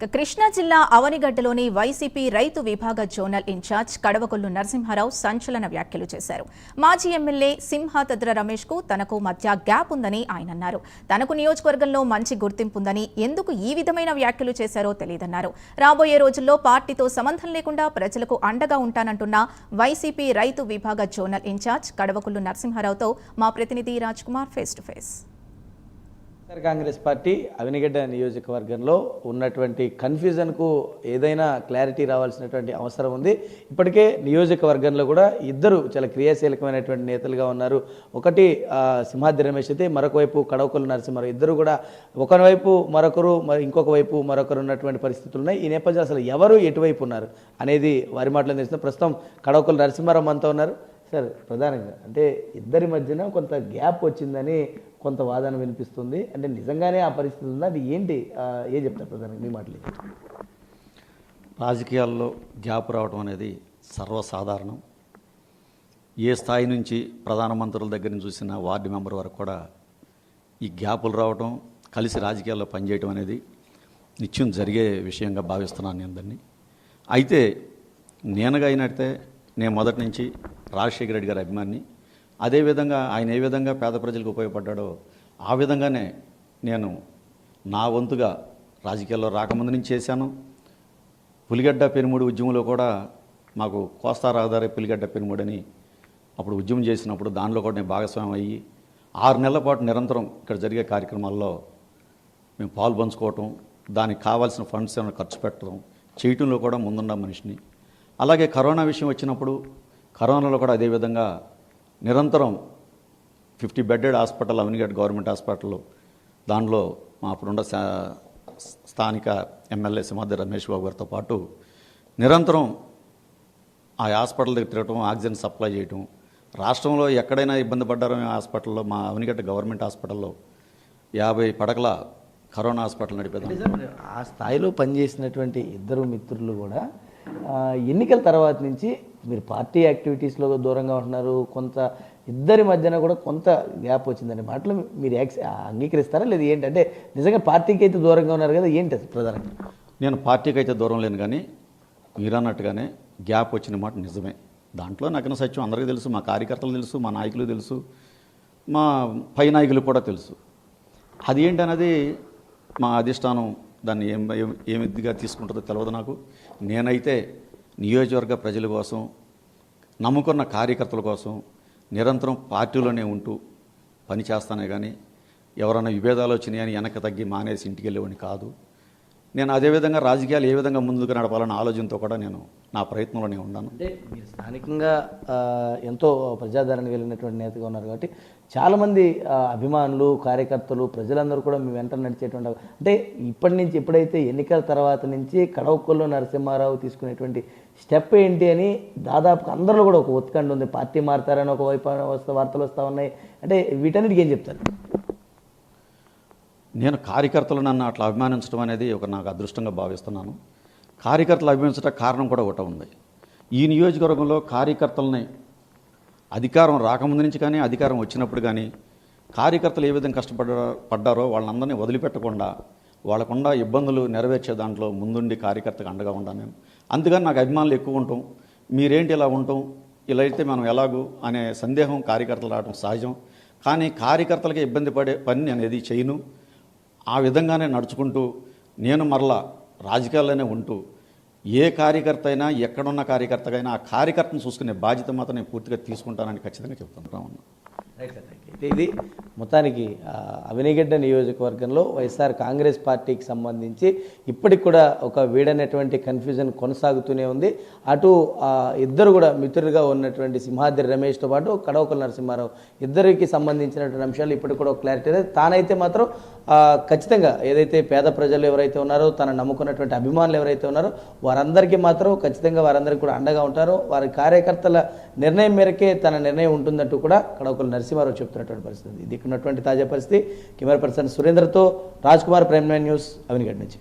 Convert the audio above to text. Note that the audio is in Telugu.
కృష్ణా జిల్లా అవనిగడ్డలోని వైసీపీ రైతు విభాగ జోనల్ ఇన్ఛార్జ్ కడవకొల్లు నరసింహారావు సంచలన వ్యాఖ్యలు చేశారు. మాజీ ఎమ్మెల్యే సింహాతద్ర రమేష్కు తనకు మధ్య గ్యాప్ ఉందని ఆయన అన్నారు. తనకు నియోజకవర్గంలో మంచి గుర్తింపు ఉందని ఎందుకు ఈ విధమైన వ్యాఖ్యలు చేశారో తెలియదన్నారు. రాబోయే రోజుల్లో పార్టీతో సంబంధం లేకుండా ప్రజలకు అండగా ఉంటానంటున్న వైసీపీ రైతు విభాగ జోనల్ ఇన్ఛార్జ్ కడవకొల్లు నరసింహారావుతో మా ప్రతినిధి Raj Kumar face to face Congress party Avanigadda నియోజకవర్గంలో ఉన్నటువంటి కన్ఫ్యూజన్కు ఏదైనా క్లారిటీ రావాల్సినటువంటి అవసరం ఉంది. ఇప్పటికే నియోజకవర్గంలో కూడా ఇద్దరు చాలా క్రియాశీలకమైనటువంటి నేతలుగా ఉన్నారు. ఒకటి సింహాద్రి రమేష్ అయితే మరొక వైపు కడవకొల్లు నరసింహారావు ఇద్దరు కూడా ఒకవైపు మరొకరు మరి ఇంకొక వైపు మరొకరు ఉన్నటువంటి పరిస్థితులు ఉన్నాయి. ఈ నేపథ్యంలో అసలు ఎవరు ఎటువైపు ఉన్నారు అనేది వారి మాటలో తెలిసిన ప్రస్తుతం కడవకొల్లు నరసింహారావు మనతో ఉన్నారు. సార్ ప్రధానంగా. అంటే ఇద్దరి మధ్యన కొంత గ్యాప్ వచ్చిందని కొంత వాదన వినిపిస్తుంది. అంటే నిజంగానే ఆ పరిస్థితి ఉందా? అది ఏంటి? ఆ, ఏం చెప్తారు ప్రధానంగా మీ మాటలు? రాజకీయాల్లో గ్యాప్ రావడం అనేది సర్వసాధారణం. ఏ స్థాయి నుంచి ప్రధానమంత్రుల దగ్గర నుంచి చూసిన వార్డు మెంబర్ వరకు కూడా ఈ గ్యాపులు రావడం కలిసి రాజకీయాల్లో పనిచేయడం అనేది నిత్యం జరిగే విషయంగా భావిస్తున్నాను నేను దాన్ని. అయితే నేనుగా అయినట్టే నేను మొదటి నుంచి రాజశేఖర రెడ్డి గారి అభిమాని అదేవిధంగా ఆయన ఏ విధంగా పేద ప్రజలకు ఉపయోగపడ్డాడో ఆ విధంగానే నేను నా వంతుగా రాజకీయాల్లో రాకముందు నుంచి చేశాను. పులిగడ్డ పెనుముడి ఉద్యమంలో కూడా మాకు కోస్తా రహదారి పులిగడ్డ పెనుముడి అప్పుడు ఉద్యమం చేసినప్పుడు దానిలో కూడా నేను భాగస్వామ్యం అయ్యి ఆరు నెలల పాటు నిరంతరం ఇక్కడ జరిగే కార్యక్రమాల్లో మేము పాలు పంచుకోవటం దానికి కావాల్సిన ఫండ్స్ ఏమైనా ఖర్చు పెట్టడం చేయటంలో కూడా ముందున్న మనిషిని. అలాగే కరోనా విషయం వచ్చినప్పుడు కరోనాలో కూడా అదేవిధంగా నిరంతరం fifty bedded hospital Avanigadda government హాస్పిటల్లో దానిలో మా అప్పుడున్న సా- స్థానిక ఎమ్మెల్యే సింహాద్రి రమేష్ బాబు గారితో పాటు నిరంతరం ఆ హాస్పిటల్ దగ్గర తిరగటం ఆక్సిజన్ సప్లై చేయటం రాష్ట్రంలో ఎక్కడైనా ఇబ్బంది పడ్డారో మేము హాస్పిటల్లో మా అవినిగడ్డ గవర్నమెంట్ హాస్పిటల్లో యాభై పడకల కరోనా హాస్పిటల్ నడిపేదాం. ఆ స్థాయిలో పనిచేసినటువంటి ఇద్దరు మిత్రులు కూడా ఎన్నికల తర్వాత నుంచి మీరు పార్టీ యాక్టివిటీస్లో దూరంగా ఉంటున్నారు కొంత ఇద్దరి మధ్యన కూడా కొంత గ్యాప్ వచ్చిందని మాటలు మీరు యాక్స్ అంగీకరిస్తారా లేదు ఏంటంటే నిజంగా పార్టీకి అయితే దూరంగా ఉన్నారు కదా ఏంటి అది ప్రధానంగా నేను పార్టీకి అయితే దూరం లేను కానీ మీరన్నట్టుగానే గ్యాప్ వచ్చిన మాట నిజమే. దాంట్లో నగ్న సత్యం? అందరికీ తెలుసు మా కార్యకర్తలు తెలుసు మా నాయకులు తెలుసు మా పై నాయకులు కూడా తెలుసు. అది ఏంటన్నది మా అధిష్టానం దాన్ని ఏం ఏం- ఏమిదిగా తీసుకుంటుందో తెలియదు నాకు. నేనైతే నియోజకవర్గ ప్రజల కోసం నమ్ముకున్న కార్యకర్తల కోసం నిరంతరం పార్టీలోనే ఉంటూ పనిచేస్తానే కానీ ఎవరైనా విభేదాలు వచ్చినాయని వెనక్కి తగ్గి మానేసి ఇంటికి వెళ్ళేవాడిని కాదు. నేను అదేవిధంగా రాజకీయాలు ఏ విధంగా ముందుకు నడపాలన్న ఆలోచనతో కూడా నేను నా ప్రయత్నంలో నేను ఉన్నాను. అంటే మీరు స్థానికంగా ఎంతో ప్రజాదరణ వెళ్ళినటువంటి నేతగా ఉన్నారు కాబట్టి చాలామంది అభిమానులు కార్యకర్తలు ప్రజలందరూ కూడా మీ వెంట నడిచేటువంటి అంటే ఇప్పటి నుంచి ఎప్పుడైతే ఎన్నికల తర్వాత నుంచి కడవకొల్లో నరసింహారావు తీసుకునేటువంటి స్టెప్ ఏంటి అని దాదాపు అందరిలో కూడా ఒక ఉత్కంఠ ఉంది. పార్టీ మారుతారని ఒక వైపు వస్తా వార్తలు వస్తూ ఉన్నాయి. అంటే వీటన్నిటికీ ఏం చెప్తారు? నేను కార్యకర్తలు నన్ను అట్లా అభిమానించడం అనేది ఒక నాకు అదృష్టంగా భావిస్తున్నాను. కార్యకర్తలు అభిమానించడం కారణం కూడా ఒకటి ఉంది. ఈ నియోజకవర్గంలో కార్యకర్తలని అధికారం రాకముందు నుంచి కానీ అధికారం వచ్చినప్పుడు కానీ కార్యకర్తలు ఏ విధంగా కష్టపడ్డారో పడ్డారో వాళ్ళందరినీ వదిలిపెట్టకుండా వాళ్ళకుండా ఇబ్బందులు నెరవేర్చే దాంట్లో ముందుండి కార్యకర్తకు అండగా ఉన్నాను నేను. అందుకని నాకు అభిమానులు ఎక్కువ ఉంటాం మీరేంటి ఇలా ఉంటాం ఇలా అయితే మనం ఎలాగూ అనే సందేహం కార్యకర్తలు రావడం సహజం. కానీ కార్యకర్తలకి ఇబ్బంది పడే పని నేను చేయను. ఆ విధంగానే నడుచుకుంటూ నేను మరలా రాజకీయాల్లోనే ఉంటూ ఏ కార్యకర్త అయినా ఎక్కడున్న కార్యకర్తకైనా ఆ కార్యకర్తను చూసుకునే బాధ్యత మాత్రం నేను పూర్తిగా తీసుకుంటానని ఖచ్చితంగా చెప్తుంటా ఉన్నాను అయితే ఇది మొత్తానికి అవినిగడ్డ నియోజకవర్గంలో వైఎస్ఆర్ కాంగ్రెస్ పార్టీకి సంబంధించి ఇప్పటికి కూడా ఒక వీడనటువంటి కన్ఫ్యూజన్ కొనసాగుతూనే ఉంది. అటు ఇద్దరు కూడా మిత్రులుగా ఉన్నటువంటి సింహాద్రి రమేష్తో పాటు కడవకుల నరసింహారావు ఇద్దరికి సంబంధించినటువంటి అంశాలు ఇప్పటికి కూడా ఒక క్లారిటీ లేదు. తానైతే మాత్రం ఖచ్చితంగా ఏదైతే పేద ప్రజలు ఎవరైతే ఉన్నారో తన నమ్ముకున్నటువంటి అభిమానులు ఎవరైతే ఉన్నారో వారందరికీ మాత్రం ఖచ్చితంగా వారందరికీ కూడా అండగా ఉంటారు. వారి కార్యకర్తల నిర్ణయం మేరకే తన నిర్ణయం ఉంటుందంటూ కూడా కడవకుల నరసింహారావు చెప్తున్నటువంటి పరిస్థితి ఇది ఉన్నటువంటి తాజా పరిస్థితి. Camera person సురేంద్రతో Raj Kumar prime nine news Avanigadda నుంచి.